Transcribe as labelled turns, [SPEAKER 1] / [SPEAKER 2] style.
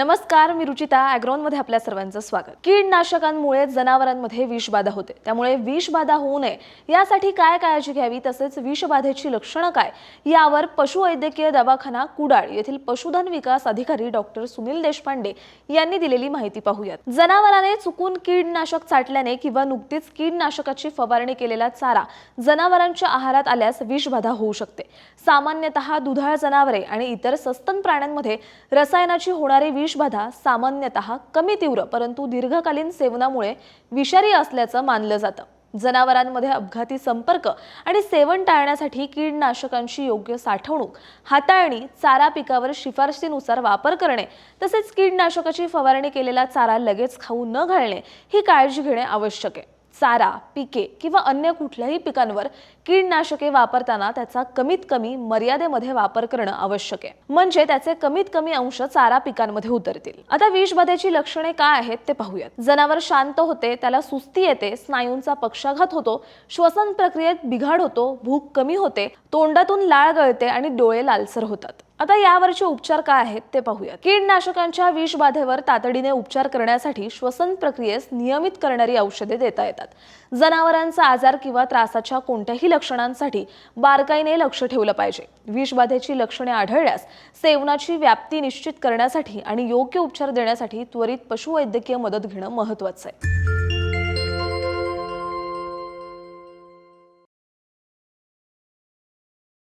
[SPEAKER 1] नमस्कार मी रुचिता ॲग्रॉनमध्ये आपल्या सर्वांचं स्वागत. कीडनाशकांमुळे जनावरांमध्ये विषबाधा होते. त्यामुळे विषबाधा होऊ नये. यासाठी काय काळजी घ्यावी? तसेच विषबाधेची लक्षणं काय? यावर पशुवैद्यकीय दवाखाना कुडाळ येथील पशुधन विकास अधिकारी डॉक्टर सुनील देशपांडे यांनी दिलेली माहिती पाहूयात. जनावराने चुकून कीडनाशक चाटल्याने किंवा नुकतीच कीडनाशकाची फवारणी केलेला चारा जनावरांच्या आहारात आल्यास विषबाधा होऊ शकते. सामान्यतः दुधाळ जनावरे आणि इतर सस्तन प्राण्यांमध्ये रसायनाची होणारी विषबाधा सामान्यतः कमी तीव्र परंतु दीर्घकालीन सेवनामुळे विषारी असल्याचं मानलं जातं. जनावरांमध्ये अपघाती संपर्क आणि सेवन टाळण्यासाठी कीडनाशकांची योग्य साठवणूक हाताळणी चारा पिकावर शिफारशीनुसार वापर करणे तसेच कीडनाशकाची फवारणी केलेला चारा लगेच खाऊ न घालणे ही काळजी घेणे आवश्यक आहे. चारा पिके किंवा अन्य कुठल्याही पिकांवर कीडनाशके वापरताना त्याचा कमीत कमी मर्यादेमध्ये वापर करणं आवश्यक आहे. म्हणजे त्याचे कमीत कमी अंश चारा पिकांमध्ये उतरतील. आता विषबाधेची लक्षणे काय आहेत ते पाहूयात. जनावर शांत होते त्याला सुस्ती येते स्नायूंचा पक्षाघात होतो श्वसन प्रक्रियेत बिघाड होतो भूक कमी होते तोंडातून लाळ गळते आणि डोळे लालसर होतात. आता यावरचे उपचार काय आहेत ते पाहूया. कीडनाशकांच्या विषबाधेवर तातडीने उपचार करण्यासाठी श्वसन प्रक्रियेस नियमित करणारी औषधे देता येतात. जनावरांचा आजार किंवा त्रासाच्या कोणत्याही लक्षणांसाठी बारकाईने लक्ष ठेवलं पाहिजे. विषबाधेची लक्षणे आढळल्यास सेवनाची व्याप्ती निश्चित करण्यासाठी आणि योग्य उपचार देण्यासाठी त्वरित पशुवैद्यकीय मदत घेणं महत्वाचं आहे.